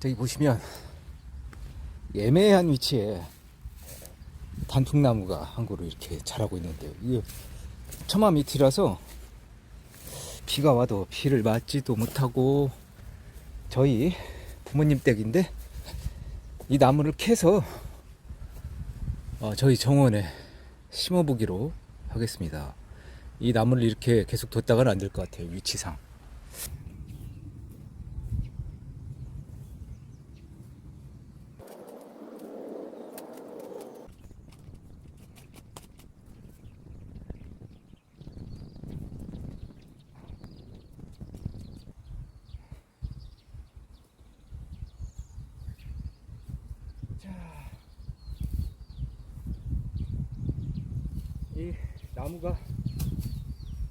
저기 보시면 애매한 위치에 단풍나무가 한 그루 이렇게 자라고 있는데요. 이게 처마 밑이라서 비가 와도 비를 맞지도 못하고 저희 부모님 댁인데 이 나무를 캐서 어, 저희 정원에 심어보기로 하겠습니다. 이 나무를 이렇게 계속 뒀다가는 안 될 것 같아요. 위치상. 이 나무가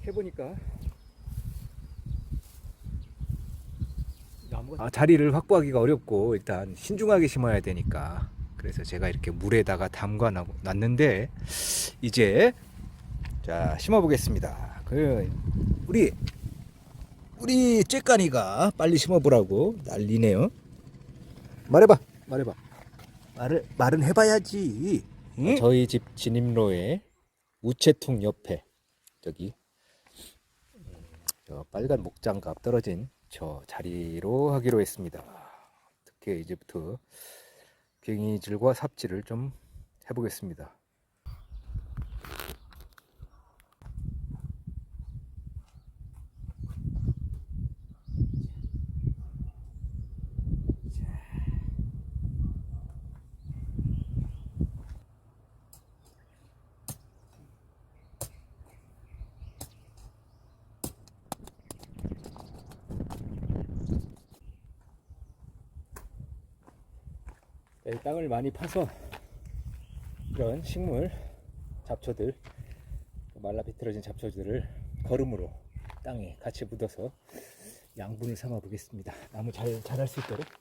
해보니까 나무가 아, 자리를 확보하기가 어렵고 일단 신중하게 심어야 되니까 그래서 제가 이렇게 물에다가 담가 놔- 놨는데 이제 자 심어 보겠습니다. 그 우리 우리 쬐까니가 빨리 심어보라고 난리네요. 말해봐, 말해봐. 말을 말은 해봐야지. 응? 저희 집 진입로에 우체통 옆에 저기 음, 저 빨간 목장갑 떨어진 저 자리로 하기로 했습니다. 특히 이제부터 괭이질과 삽질을 좀 해보겠습니다. 땅을 많이 파서 이런 식물 잡초들 말라 비틀어진 잡초들을 거름으로 땅에 같이 묻어서 양분을 삼아 보겠습니다. 나무 잘 자랄 수 있도록.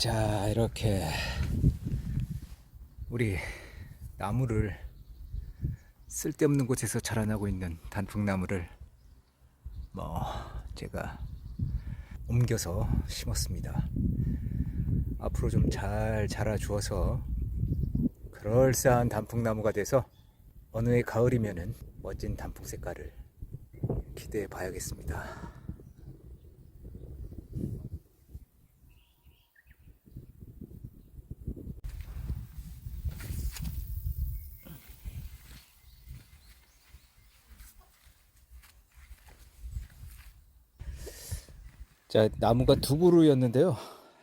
자, 이렇게 우리 나무를 쓸데없는 곳에서 자라나고 있는 단풍나무를 뭐 제가 옮겨서 심었습니다. 앞으로 좀 잘 자라 주어서 그럴싸한 단풍나무가 돼서 어느 해 가을이면은 멋진 단풍 색깔을 기대해 봐야겠습니다. 자, 나무가 두 그루였는데요.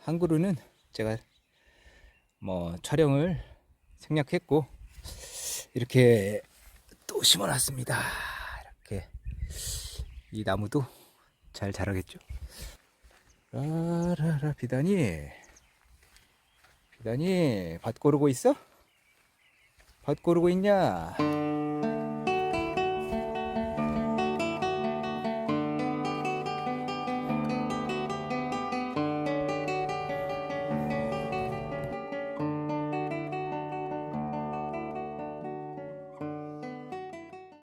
한 그루는 제가 뭐 촬영을 생략했고 이렇게 또 심어놨습니다. 이렇게 이 나무도 잘 자라겠죠. 라라라 비단이 비단이 밭 고르고 있어? 밭 고르고 있냐?